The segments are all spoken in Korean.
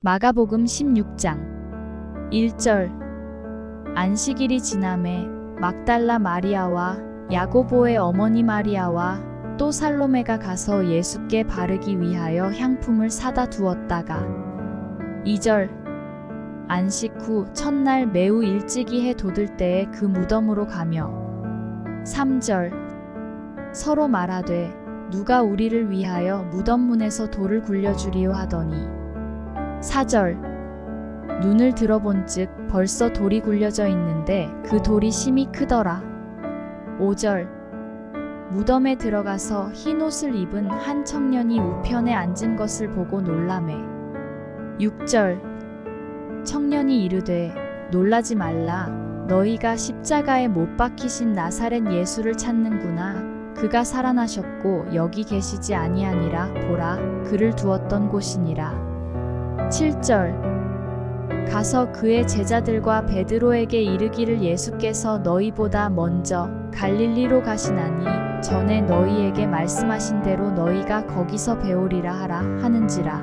마가복음 16장 1절. 안식일이 지남에 막달라 마리아와 야고보의 어머니 마리아와 또 살로메가 가서 예수께 바르기 위하여 향품을 사다 두었다가 2절. 안식 후 첫날 매우 일찍이 해 돋을 때에 그 무덤으로 가며 3절. 서로 말하되 누가 우리를 위하여 무덤 문에서 돌을 굴려주리요 하더니 4절. 눈을 들어본즉 벌써 돌이 굴려져 있는데 그 돌이 심히 크더라. 5절. 무덤에 들어가서 흰 옷을 입은 한 청년이 우편에 앉은 것을 보고 놀라매. 6절. 청년이 이르되 놀라지 말라. 너희가 십자가에 못 박히신 나사렛 예수를 찾는구나. 그가 살아나셨고 여기 계시지 아니하니라. 보라 그를 두었던 곳이니라 7절. 가서 그의 제자들과 베드로에게 이르기를 예수께서 너희보다 먼저 갈릴리로 가시나니 전에 너희에게 말씀하신 대로 너희가 거기서 배우리라 하라 하는지라.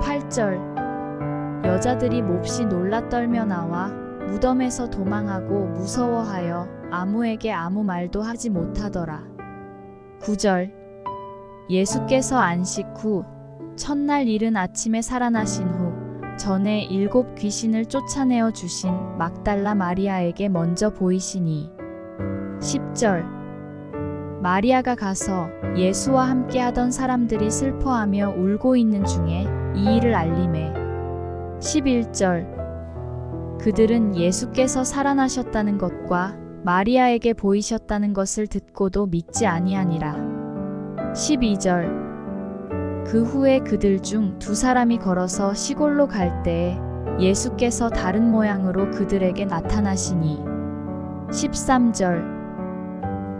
8절. 여자들이 몹시 놀라 떨며 나와 무덤에서 도망하고 무서워하여 아무에게 아무 말도 하지 못하더라. 9절. 예수께서 안식 후 첫날 이른 아침에 살아나신 후 전에 일곱 귀신을 쫓아내어 주신 막달라 마리아에게 먼저 보이시니. 10절. 마리아가 가서 예수와 함께 하던 사람들이 슬퍼하며 울고 있는 중에 이 일을 알림해. 11절. 그들은 예수께서 살아나셨다는 것과 마리아에게 보이셨다는 것을 듣고도 믿지 아니하니라. 12절 그 후에 그들 중 두 사람이 걸어서 시골로 갈 때에 예수께서 다른 모양으로 그들에게 나타나시니 13절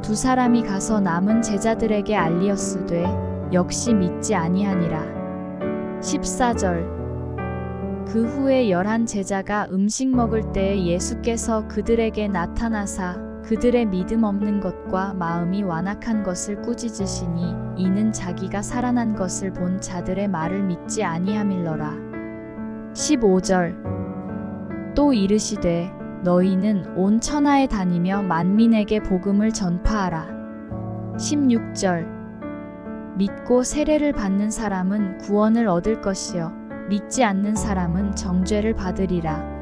두 사람이 가서 남은 제자들에게 알리었으되 역시 믿지 아니하니라. 14절 그 후에 열한 제자가 음식 먹을 때에 예수께서 그들에게 나타나사 그들의 믿음 없는 것과 마음이 완악한 것을 꾸짖으시니 이는 자기가 살아난 것을 본 자들의 말을 믿지 아니함일러라. 15절 또 이르시되 너희는 온 천하에 다니며 만민에게 복음을 전파하라. 16절 믿고 세례를 받는 사람은 구원을 얻을 것이요 믿지 않는 사람은 정죄를 받으리라.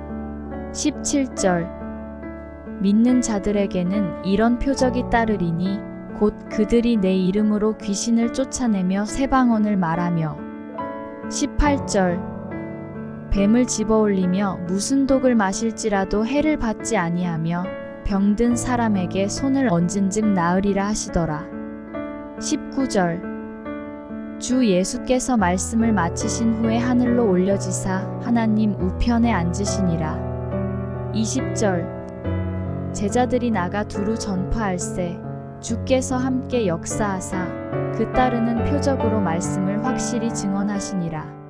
17절 믿는 자들에게는 이런 표적이 따르리니 곧 그들이 내 이름으로 귀신을 쫓아내며 새 방언을 말하며 18절 뱀을 집어올리며 무슨 독을 마실지라도 해를 받지 아니하며 병든 사람에게 손을 얹은즉 나으리라 하시더라. 19절 주 예수께서 말씀을 마치신 후에 하늘로 올려지사 하나님 우편에 앉으시니라. 20절 제자들이 나가 두루 전파할세 주께서 함께 역사하사 그 따르는 표적으로 말씀을 확실히 증언하시니라.